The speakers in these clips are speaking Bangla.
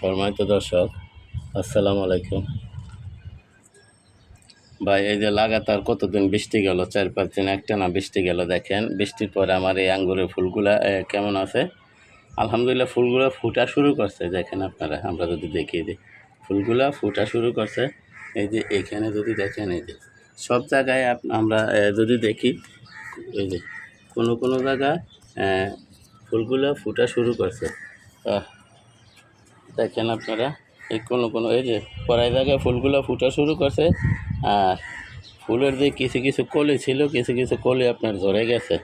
সম্মানিত দর্শক, আসসালামু আলাইকুম। ভাই, এই যে লাগাতার কতদিন বৃষ্টি গেল, চার পাঁচ দিন একটা না বৃষ্টি গেল, দেখেন, বৃষ্টির পরে আমার এই আঙ্গুরের ফুলগুলা কেমন আছে? আলহামদুলিল্লাহ ফুলগুলো ফুটা শুরু করছে, দেখেন আপনারা, আমরা যদি দেখিয়ে দিই। ফুলগুলা ফুটা শুরু করছে, এই যে এখানে যদি দেখেন, এই যে সব জায়গায় আমরা যদি দেখি, এই যে কোনো কোনো জায়গায় ফুলগুলো ফুটা শুরু করছে। দেখেন আপনারা এই কোনো কোনো এই যে পড়াই জায়গায় ফুলগুলো ফুটা শুরু করছে আর ফুলের যে কিছু কিছু কলি ছিল কিছু কিছু কলি আপনার ধরে গেছে।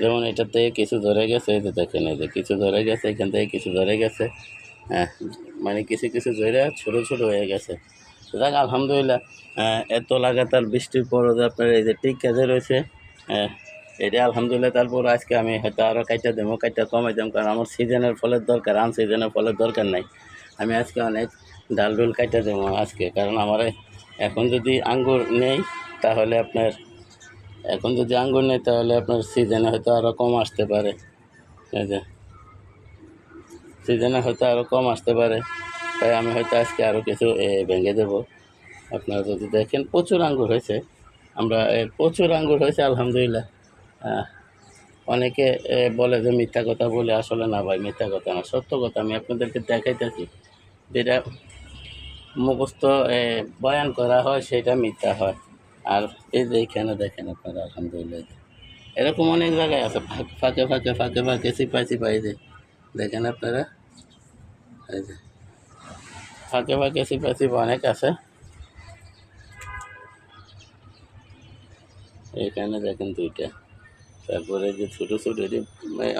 যেমন থেকে কিছু ধরে গেছে এই যে দেখেন এই যে কিছু ধরে গেছে এখান থেকে কিছু ধরে গেছে। হ্যাঁ মানে কিছু কিছু ধরে ছোটো ছোটো হয়ে গেছে। দেখ আলহামদুলিল্লাহ এত লাগাতার বৃষ্টির পরও যে আপনার এই যে টিক কাজে রয়েছে আহ, এটা আলহামদুলিল্লাহ তারপর আজকে আমি হয়তো আরও কাইটা দেবো কাইটা কমাই দেবো কারণ আমার সিজনের ফলের দরকার আন সিজনের ফলের দরকার নাই। আমি আজকে অনেক ডাল ডুল কাইটা দেবো আজকে, কারণ আমার এখন যদি আঙ্গুর নেই, তাহলে আপনার, এখন যদি আঙ্গুর নেই, তাহলে আপনার সিজনে হয়তো আরও কম আসতে পারে। সিজনে হয়তো আরও কম আসতে পারে। তাই আমি হয়তো আজকে আরও কিছু ভেঙে দেবো। আপনারা যদি দেখেন, প্রচুর আঙ্গুর হয়েছে। আমরা প্রচুর আঙ্গুর হয়েছে, আলহামদুলিল্লাহ। অনেকে বলে যে মিথ্যা কথা বলে আসলে না ভাই, মিথ্যা কথা না, সত্য কথা আমি আপনাদেরকে দেখাইতেছি। যেটা মুখস্থ বয়ান করা হয়, সেটা মিথ্যা হয়। আর এই যে এইখানে দেখেন আপনারা, আলহামদুলিল্লাহ। এরকম অনেক জায়গায় আছে, ফাঁক- ফাঁকে ফাঁকে ফাঁকে সিপাই সিপাই যে। দেখেন আপনারা? এই যে। ফাঁকে ফাঁকে, সিপাই সিপাই অনেক আছে। এখানে দেখেন দুইটা। তারপরে যে ছোটো ছোটো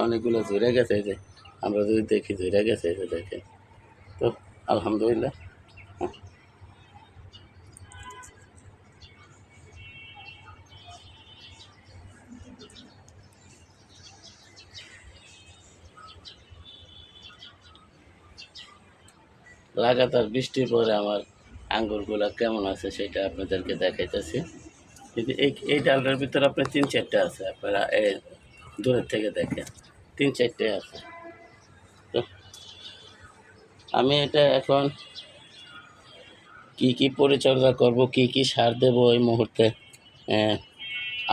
অনেকগুলো ঝরে গেছে যে। আমরা যদি দেখি ঝরে গেছে যে দেখেন। তো আলহামদুলিল্লাহ। লাগাতার বৃষ্টির পরে আমার আঙ্গুরগুলা কেমন আছে সেটা আপনাদেরকে দেখাইতেছি। কিন্তু এই এই ডালটার ভিতরে আপনার তিন চারটে আছে, আপনারা দূরের থেকে দেখেন, তিন চারটে আছে। আমি এটা এখন কি কি পরিচর্যা করব, কি কি সার দেব এই মুহূর্তে?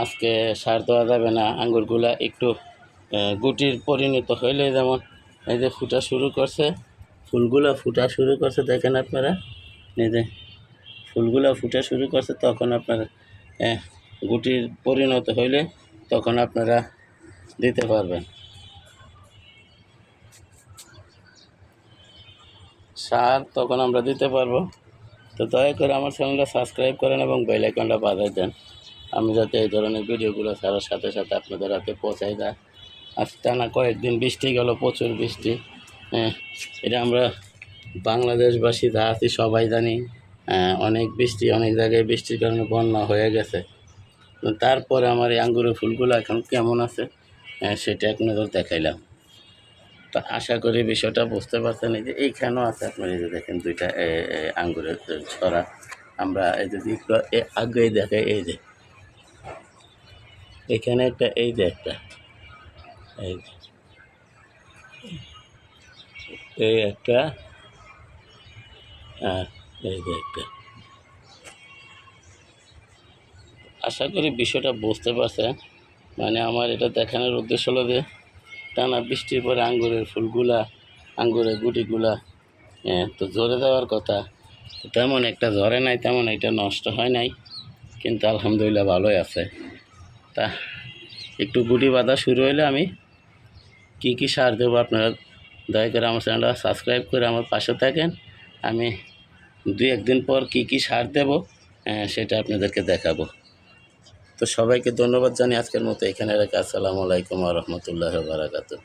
আজকে সার দেওয়া যাবে না, আঙ্গুরগুলা একটু গুটির পরিণত হইলে যেমন এই যে ফুটা শুরু করছে, ফুলগুলা ফুটা শুরু করছে, দেখেন আপনারা, এই যে ফুলগুলা ফুটা শুরু করছে, তখন আপনারা গুটির পরিণত হইলে তখন আপনারা দিতে পারবেন। সার তখন আমরা দিতে পারব। তো দয়া করে আমার চ্যানেলটা সাবস্ক্রাইব করেন এবং বেল আইকনটা বাজায় দেন। আমি যাতে এই ধরনের ভিডিওগুলো ছাড়ার সাথে সাথে আপনাদের হাতে পৌঁছাই দেয়। আজ টানা কয়েকদিন বৃষ্টি গেল প্রচুর বৃষ্টি। হ্যাঁ এটা আমরা বাংলাদেশবাসী যা আছি সবাই জানি। আহ, অনেক বৃষ্টি অনেক জায়গায় বৃষ্টির কারণে বন্যা হয়ে গেছে। তারপরে আমার এই আঙ্গুরের ফুলগুলো এখন কেমন আছে? সেটা এক নজর দেখাইলাম। তো আশা করি বিষয়টা বুঝতে পারছেন। এই যে এইখানেও আছে আপনার, এই যে দেখেন দুইটা আঙ্গুরের ছড়া। আমরা এই যদি আগে দেখে এই যে। এখানে একটা, এই যে একটা। এই যে। এই একটা এই যে একটা। আশা করি বিষয়টা বুঝতে পারছেন। মানে আমার এটা দেখানোর উদ্দেশ্য হলো যে টানা বৃষ্টির পরে আঙ্গুরের ফুলগুলা আঙ্গুরের গুটিগুলা হ্যাঁ, তো ঝরে দেওয়ার কথা। তেমন একটা ঝরে নাই তেমন একটা নষ্ট হয় নাই কিন্তু আলহামদুলিল্লাহ ভালোই আছে। তা একটু গুটি বাঁধা শুরু হলে আমি কি কি সার দেবো আপনারা দয়া করে আমার চ্যানেলটা সাবস্ক্রাইব করে আমার পাশে থাকেন। আমি দুই একদিন পর কি কি সার দেব সেটা আপনাদেরকে দেখাবো। তো সবাইকে ধন্যবাদ জানি আজকের মতো এখানে রেখে আসসালামু আলাইকুম রহমতুল্লাহ বারাকাতু